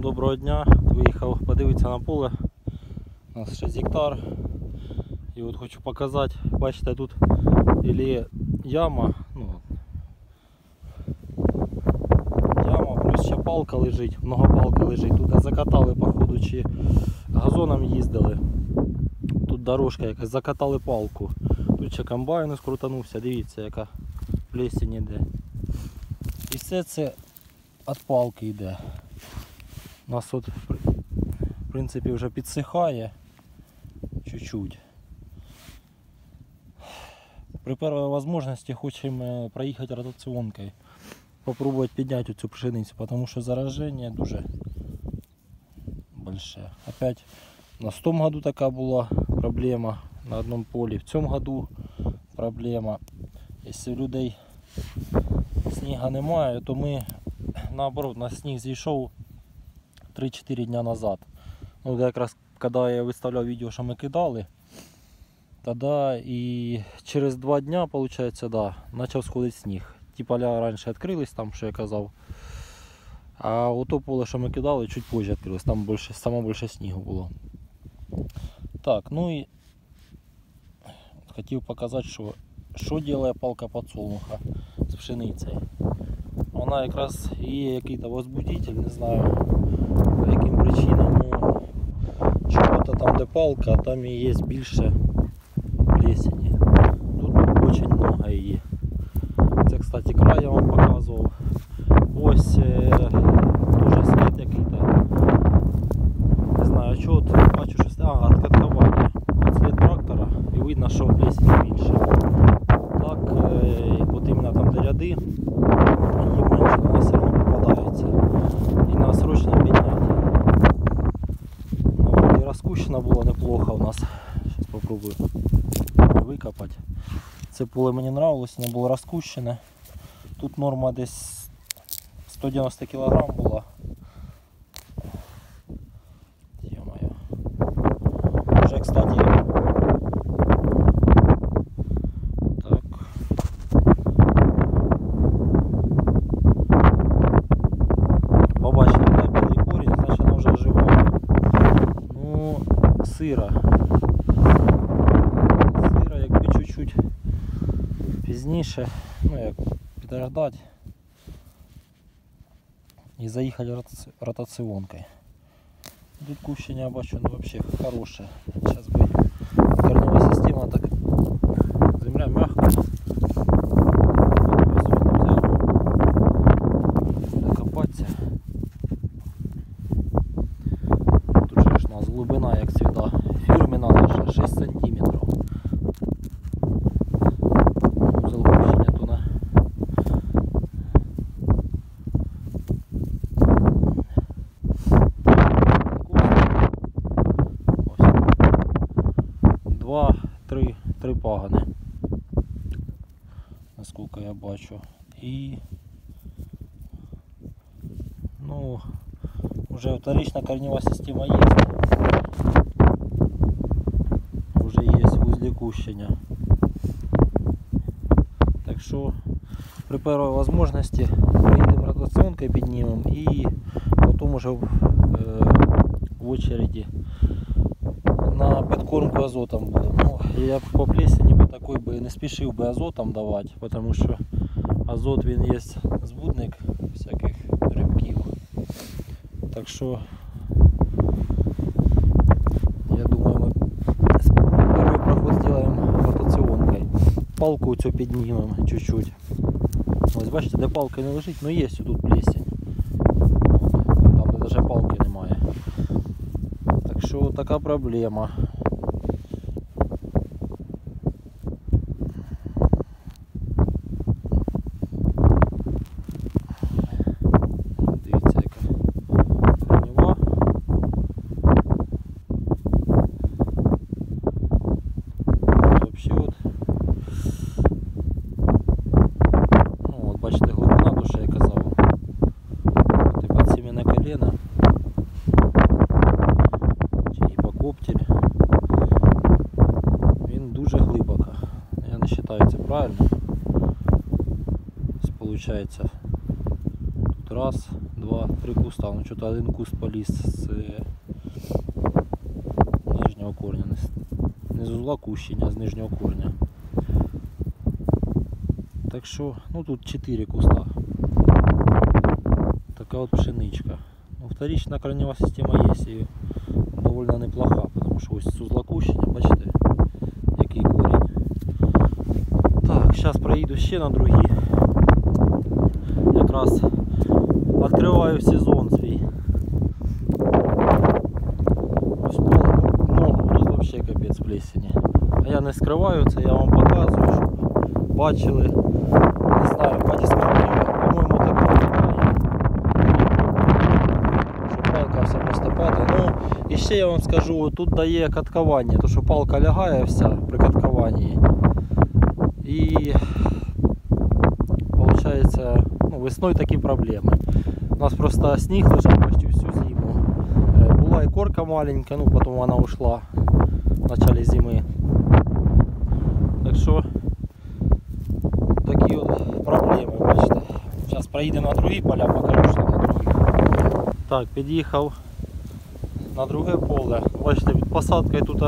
Доброго дня. Виїхав подивитися на поле. У нас 6 гектар. І от хочу показати, бачите, тут ілі яма, ну, яма, плюс ще палка лежить, много палка лежить. Тут закатали, походу, чи газоном їздили. Тут дорожка якась, закатали палку. Тут ще комбайн скрутанувся, дивіться, яка плесень іде. І все це від палки йде. У нас от в принципі вже підсихає чуть-чуть. При першій можливості хочемо проїхати ротаціонкою. Попробувати підняти цю пшеницю, тому що зараження дуже большое. Опять в тому году така була проблема на одному полі, в цьому году проблема. Якщо людей сніга немає, то ми наоборот на сніг зійшов 3-4 дня назад. Ну, якраз коли я виставляв відео, що ми кидали, тоді і через 2 дня, виходить, да, почав сходити сніг. Ті поля раніше відкрились, там, що я казав. А ото поле, що ми кидали, чуть позже відкрилось, там більше, саме більше снігу було. Так, ну і хотів показати, що, що робить палка подсолнуха з пшеницею. Вона якраз є якийсь возбудитель, не знаю причинам. Ну, чого-то там де палка, а там і є більше плесені. Тут дуже много її. Це, кстати, край я вам показував. Ось е, дуже слід який-то. Не знаю, що от бачу щось. А, откаткування. От слід трактора і видно, що плесені більше. Так, е, от іменно там де ряди, її менше, але все одно попадається. І нас срочно підняти. Ну, от і неплохо у нас. Зараз попробую викопати. Це поле мені нравилось, воно було розкущене. Тут норма десь 190 кг була. ну як підождати і заїхати рота- ротаціонкою. Тут кущення я бачу, ну вообще хороше. Сейчас би корнева система так. Земля мягка. Два, три, три пагани. Наскільки я бачу. І ну вже вторична корнева система є. Вже є вузлі кущення. Так що при першій можливості приїдемо ротаціонкою піднімемо і потім уже в, е, в очереді на підкормку азотом будемо. Ну, я по плесені по такой би не спішив би азотом давати, тому що азот він є збудник всяких грибків. Так що я думаю ми перший проход зробимо ротаціонкою. Палку цю піднімемо чуть-чуть. Ось бачите, де палка не лежить, ну є тут плесень. От, Там де навіть палки немає. Так що така проблема. Дивіться, яка корнева. Вообще от. Ну от бачите, глибина, то що я казав. От і під сім'яне коліна. Чи гіпокоптіль. Він дуже глибоко. Я не Получається тут Раз, два, три куста. Ну что-то один куст поліз з е, нижнього корня. Не з, узла кущення, а з нижнього корня. Так що, ну тут 4 куста. Така от пшеничка. Ну, вторична корнева система есть и довольно неплоха, потому что ось з узла кущення, бачите, який корінь. Так, зараз проїду ще на другі. Якраз відкриваю сезон свій. Ось поле, ну, тут взагалі капець плесені. А я не скриваю це, я вам показую, щоб бачили. Не знаю, по дисках, по-моєму, такого немає. Що палка вся просто падає. Ну, і ще я вам скажу, тут дає каткування, то що палка лягає вся при каткуванні. І весною такі проблеми. У нас просто сніг лежав почти всю зиму. Е, Була і корка маленька, ну потім вона ушла в начале зими. Так що такі от проблеми, бачите. Зараз проїдемо на другі поля, покажу, що на другі. Так, під'їхав на друге поле. Бачите, під посадкою тут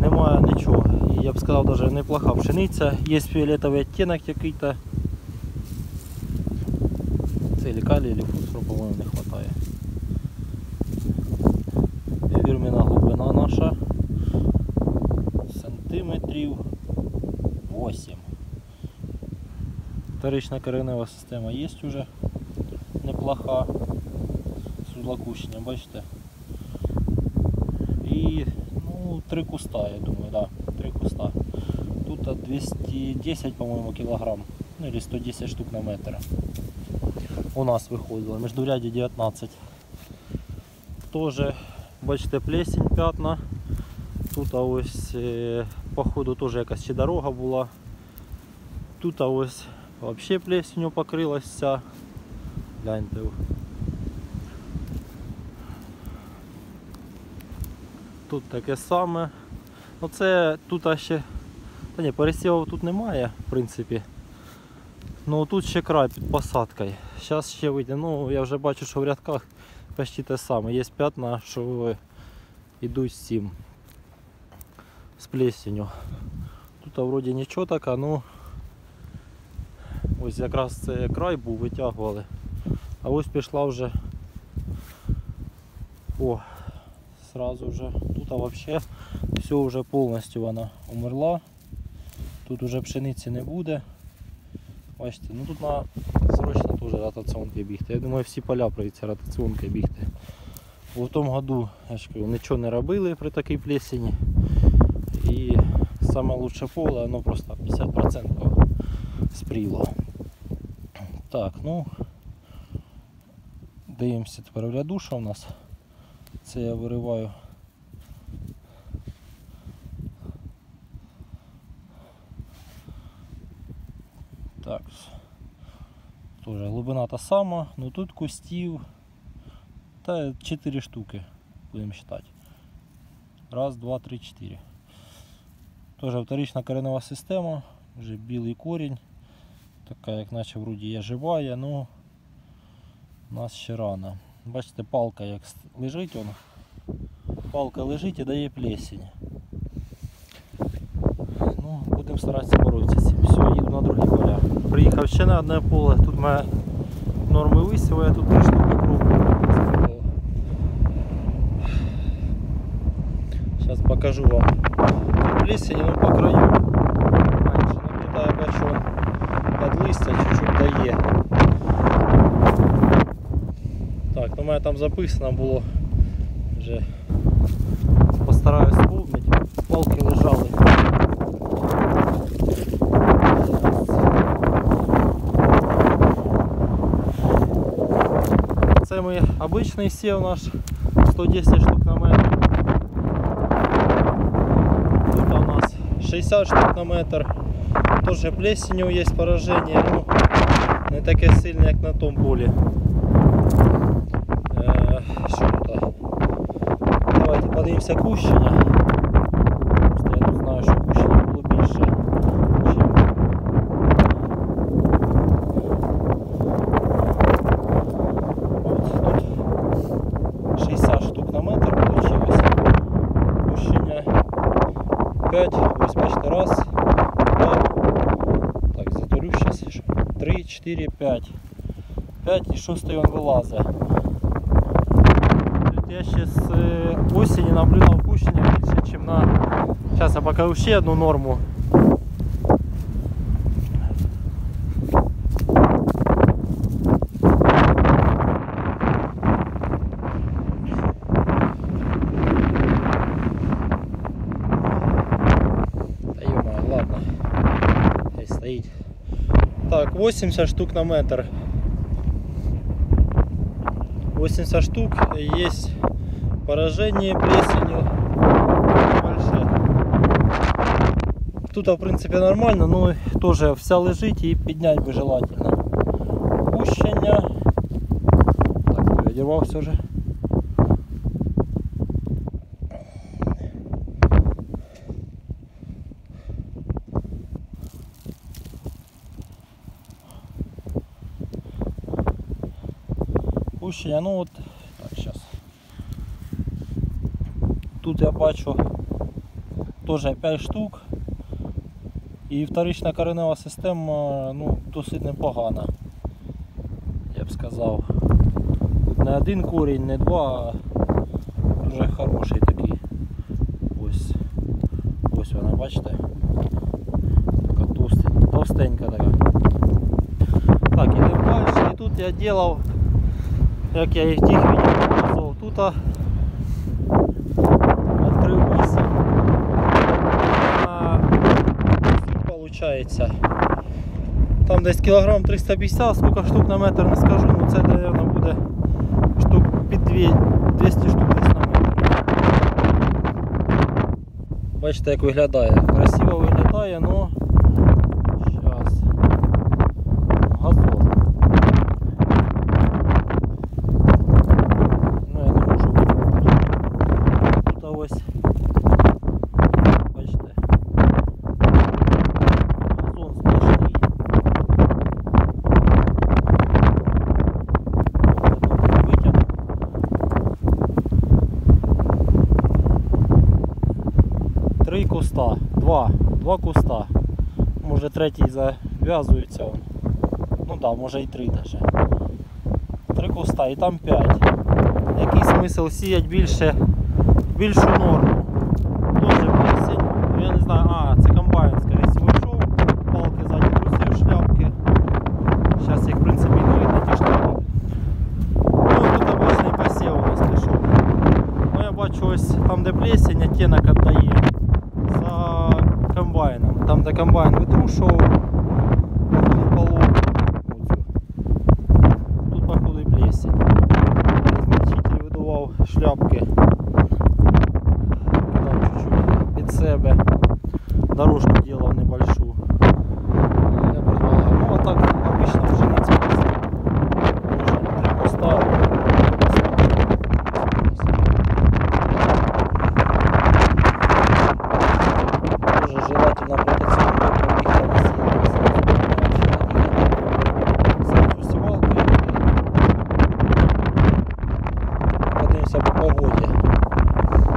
немає нічого. І я б сказав, навіть неплоха пшениця. Є фіолетовий відтінок який-то. Или калій, или фосфору, по-моєму, не вистачає. Фірміна глибина наша сантиметрів 8. Вторична коренева система є вже неплоха. Судлокущення, бачите? І ну, три куста, я думаю, да, три куста. Тут 210, по-моему, килограмм. Ну или 110 штук на метр. У нас виходило. Междуряді 19. Тоже, бачите, плесень п'ятна. Тут ось, е, походу, теж якась ще дорога була. Тут ось взагалі плесенью покрилась вся. Гляньте. Тут таке саме. Оце тут ще. Та ні, пересівів тут немає, в принципі. Ну тут ще край під посадкою. Зараз ще вийде. Ну я вже бачу, що в рядках почти те саме. Є п'ятна, що йдуть з цим. З плесенью. Тут вроді нічого така, ну ось якраз це край був, витягували. А ось пішла вже. О, сразу вже. Тут вообще все вже повністю вона умерла. Тут уже пшениці не буде. Бачите, ну тут на теж ротаціонки бігти. Я думаю, всі поля прийдеться ротаціонки бігти. У тому году я ж кажу, нічого не робили при такій плесені. І лучше поле, воно просто 50% спріло. Так, ну дивимося тепер в ряду, що у нас. Це я вириваю. Так. Тоже глибина та сама, ну тут кустів та 4 штуки, будемо считати. Раз, два, три, чотири. Тоже вторична коренева система, вже білий корінь. Така як наче вроді є живая, ну у нас ще рано. Бачите, палка як лежить, он, палка лежить і дає плесень. Ну, будемо старатися боротися з цим. Все, їду на другі поля. Приїхав ще на одне поле, тут має норми висіву, я тут три штуки пробую. Зараз покажу вам. Плесень, ну по краю. Менше наблюдаю, бачу, он під листя чуть-чуть дає. Так, ну у мене там записано було вже постараюсь вспомнити. Палки лежали. Це ми обичний сів наш 110 штук на метр. Тут у нас 60 штук на метр. Тоже плесенью є пораження, ну не таке сильне, як на тому полі. Е, Що тут? Давайте подивимося кущення. 60 штук на метр получилось. Пущення 5, ось бачите, раз, два, так, затурю сейчас 3, 4, 5. 5 и 6 он вылазит. Я сейчас з э, наблюдал наблюдав пущення більше, ніж на... Сейчас я пока вообще одну норму. 80 штук на метр. 80 штук. Есть поражение плесенью. Тут, в принципе, нормально, но тоже вся лежить и піднять би желательно. Пущення. Так, передівав все же. Пущення, ну от, так, зараз. Тут я бачу теж 5 штук. І вторична коренева система ну, досить непогана. Я б сказав. Тут не один корінь, не два, а дуже хороший такий. Ось. Ось вона, бачите? Така товстенька така. Так, ідемо далі. І тут я делав, як я їх відео показував, тут а, відкрив вісім. А, Получається. Там десь кілограм 350, скільки штук на метр не скажу, ну це, мабуть, буде штук під 200 штук десь на метр. Бачите, як виглядає. Красиво виглядає, але третій зав'язується. он. Ну так, да, може і три даже. Три куста і там п'ять. Який смисл сіяти більше, більшу норму? Дуже плесень. Ну, Я не знаю, а, це комбайн, скоріше всього, йшов. Палки ззаді трусив, шляпки. Зараз їх в принципі не видно ті шляпки. Ну і тут обичний посів у нас пішов. Ну я бачу ось там де плесень, оттінок віддає за комбайном. Там де комбайн Дорожку делал небольшую. Я предполагаю. Ну а так обычно пшеница. Можно три куста. Тоже желательно ротационно пробить Сразу сівалкою. Подивимося по погоді.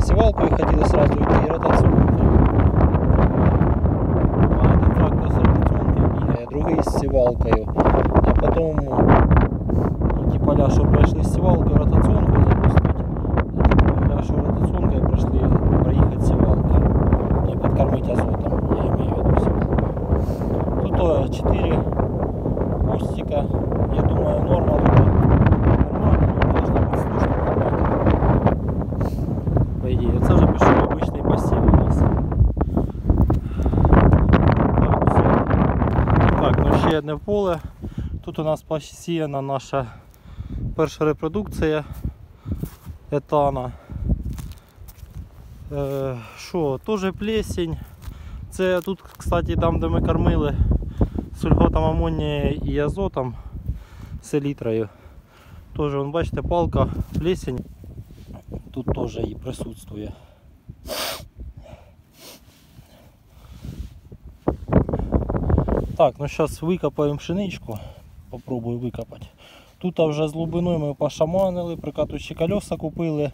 Сівалкою хотіли сразу йти і ротаціонкою. А один трактор з ротаціонкою бігає, другий з сівалкою. А потім ну, ті поля, що пройшли з сівалкою, ротаціонкою запустити. А ті поля, що ротаціонкою пройшли, проїхати сівалкою. Ну і підкормити азотом, я имею в виду сівалку. Тут о, 4 кустика, я думаю, норма тут нормально, должна бути 100 штук на метр. По ідеї, це вже пішов обичний посів у нас. Так, все. Так, ну поле. Тут у нас посіяна наша перша репродукція етана. Е, Що, теж плесень. Це тут, кстати, там, де ми кормили сульфатом амонія і азотом селітрою. Теж, вон, бачите, палка, плесень. Тут теж і присутствує. Так, ну зараз викопаємо пшеничку. Попробую викопати. Тут вже з глибиною ми пошаманили, прикатуючі колеса купили.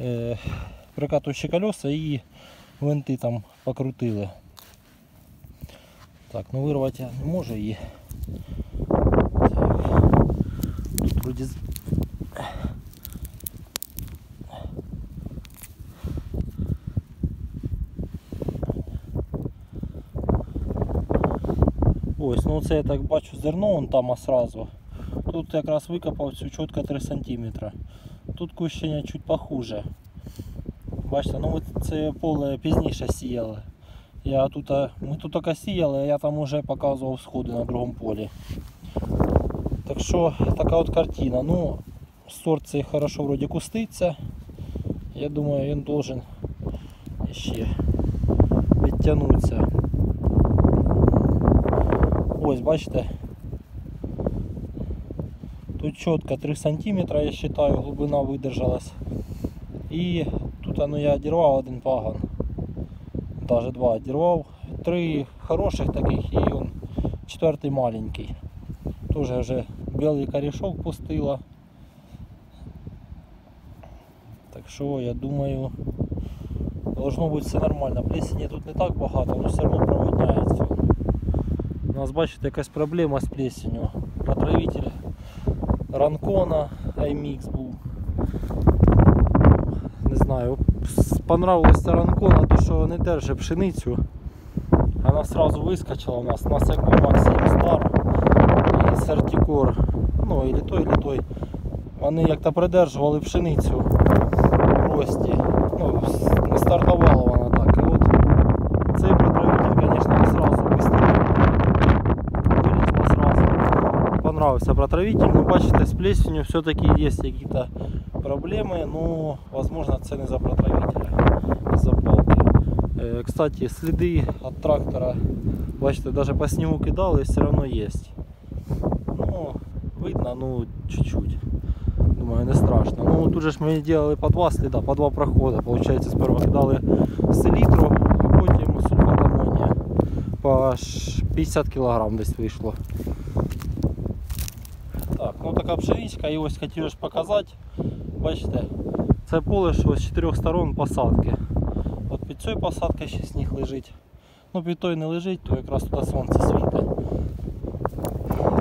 Е, прикатуючі колеса і винти там покрутили. Так, ну вирвати я не можу її. Тут вроді Ось, ну це я так бачу зерно вон там сразу. Тут якраз викопав цю чітко 3 см. Тут кущення чуть похуже. Бачите, ну це поле пізніше сіяли. Я тут, е, ми тут тільки сіяли, а я там вже показував сходи на другому полі. Так що така от картина. Ну, сорт цей хорошо вроді куститься. Я думаю, він должен ще підтягнутися. Ось, бачите. Тут чітко 3 см, я вважаю, глибина видержалась. І тут ну, я одірвав один пагон. Даже два одірвав. Три хороших таких і он, четвертий маленький. Тоже вже білий корішок пустила. Так що я думаю, должно бути все нормально. Плесені тут не так багато, але все одно проводняється. Нас бачите якась проблема з плесенью. Протравитель ранкона iMix був. Не знаю, понравилося ранкона, то що не держить пшеницю. Вона сразу вискочила у нас. У нас як був Максим Стар і Сертікор. Ну, і той, і той. Вони як-то придержували пшеницю в рості. Ну, не стартувала Понравился протравитель. Ну, бачите, з плесенью все-таки є какие-то проблемы. Ну, возможно, це не за протравителя, за палки. Е, Кстати, сліди від трактора, бачите, даже по снігу кидали, все равно є. Ну, видно, ну, чуть-чуть. Думаю, не страшно. Ну, тут же ж ми делали по два сліда, по два проходи. Получається, сперва кидали селітру, а потім сульфат амонія. По ш- 50 кг десь вийшло. Ну така пшеничка, і ось хотів показати. Бачите, це поле, що з чотирьох сторон посадки. От під цією посадкою ще сніг лежить. Ну під той не лежить, то якраз туди сонце світить.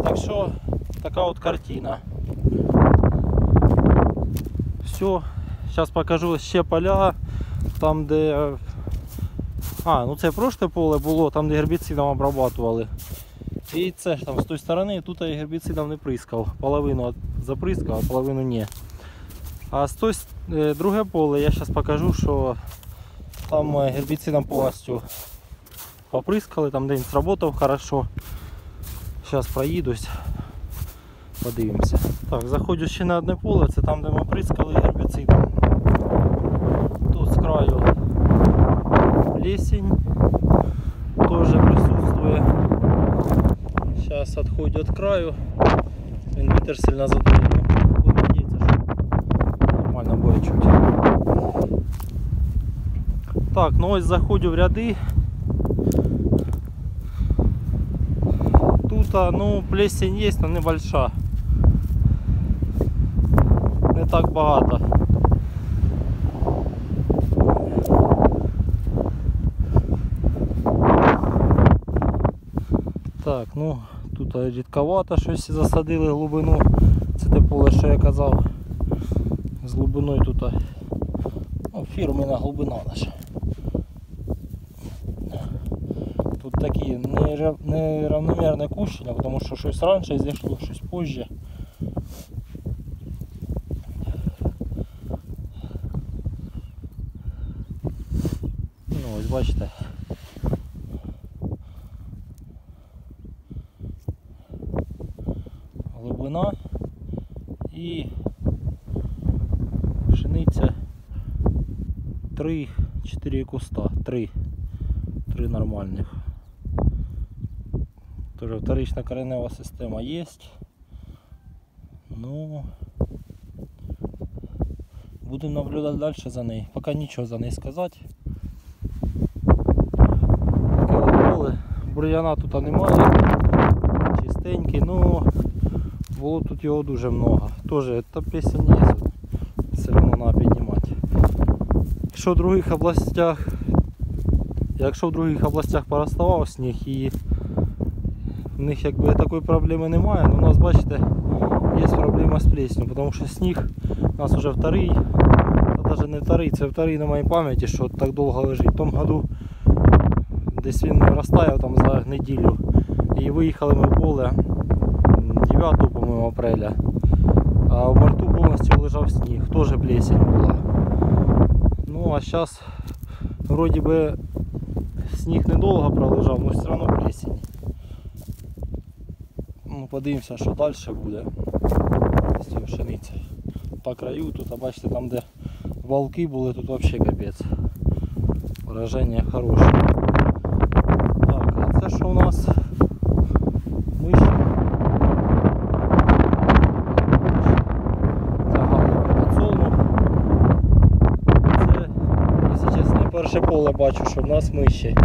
Так що така от картина. Все, зараз покажу ще поля, там де. А, ну це прошле поле було, там де гербіцидом обрабатували. І це ж там з тої сторони, тут я гербіцидом не прискав. Половину заприскав, а половину ні. А з той е, друге поле я зараз покажу, що там е, гербіцидом повністю поприскали, там де він сработав хорошо. Зараз проїдусь, подивимося. Так, заходжу ще на одне поле, це там де ми прискали гербіцидом. Тут з краю плесень теж присутствує. Сейчас отходит от краю. Він вітер сильно задує. Ну, будемо надіятися, що нормально буде чуть. Так, ну ось заходжу в ряди. Тут, а, ну, плесень є, але небольша. Не так багато. Так, ну тут рідковато щось засадили глибину. Це те поле, що я казав. З глибиною тут ну, фірмена глибина наша. Тут такі нерав- неравномірне кущення, тому що щось раніше зійшло, щось позже. Ну, ось бачите. Глибина і пшениця 3-4 куста, 3, 3 нормальних. Тоже вторична коренева система є. Ну будемо наблюдати далі за нею. Поки нічого за неї сказати. Таке от. Бур'яна тут немає. Чистенький, ну було тут його дуже много. Тоже та плесень є. Все одно треба піднімати. Якщо в других областях Якщо в других областях пороставав сніг і в них якби такої проблеми немає, ну у нас, бачите, є проблема з плесню, тому що сніг у нас вже вторий, та навіть не вторий, це вторий на моїй пам'яті, що так довго лежить. В тому году десь він розтаяв там за неділю. І виїхали ми в поле 9 по-моєму, апреля. А в марту повністю лежав сніг, теж плесень була. Ну а зараз вроді би сніг недовго пролежав, але все одно плесень. Ну, подивимося, що далі буде з цією. По краю тут, а бачите, там де валки були, тут взагалі капець. Враження хороше. Так, а це що у нас? Миші. Це галовий подсолнух. Це, якщо перше поле бачу, що в нас миші.